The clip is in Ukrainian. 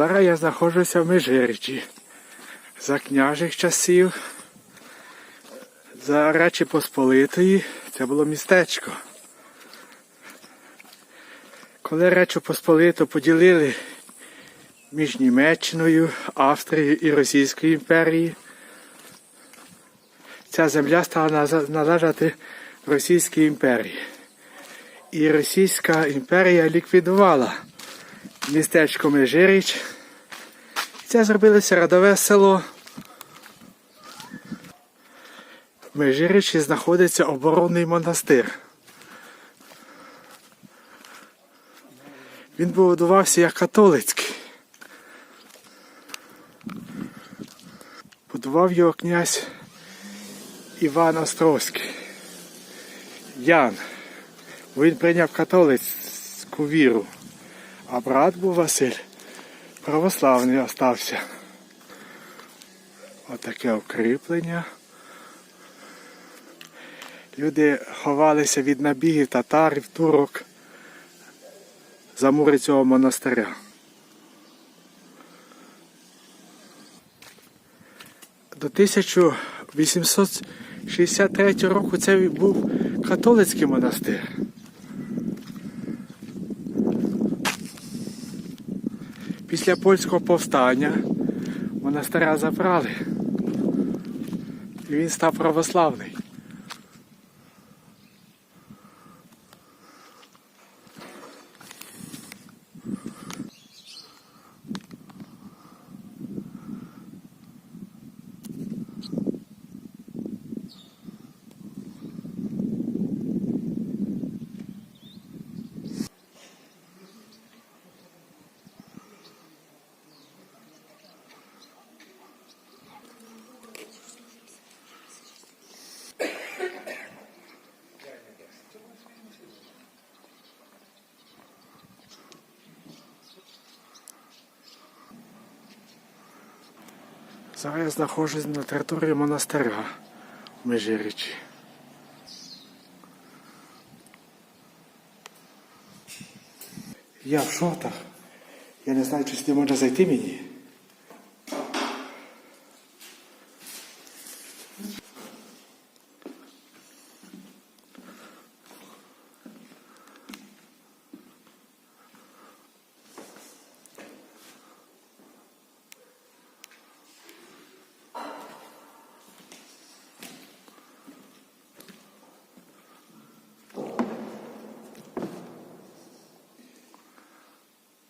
Зараз я знаходжуся в Межирічі. За княжих часів, за Речі Посполитої це було містечко. Коли Речу Посполиту поділили між Німеччиною, Австрією і Російською імперією, ця земля стала належати Російській імперії. І Російська імперія ліквідувала містечко Межиріч. Це зробилося родове село. В Межирічі знаходиться оборонний монастир. Він будувався як католицький. Будував його князь Іван Островський. Ян. Він прийняв католицьку віру, а брат був Василь православний остався. Отаке укріплення. Люди ховалися від набігів татарів, турок за мури цього монастиря. До 1863 року це був католицький монастир. Після польського повстання монастиря забрали. І він став православний. Зараз я знаходжусь на території монастиря в Межирічі. Я в шортах. Я не знаю, чи сюди можна зайти мені.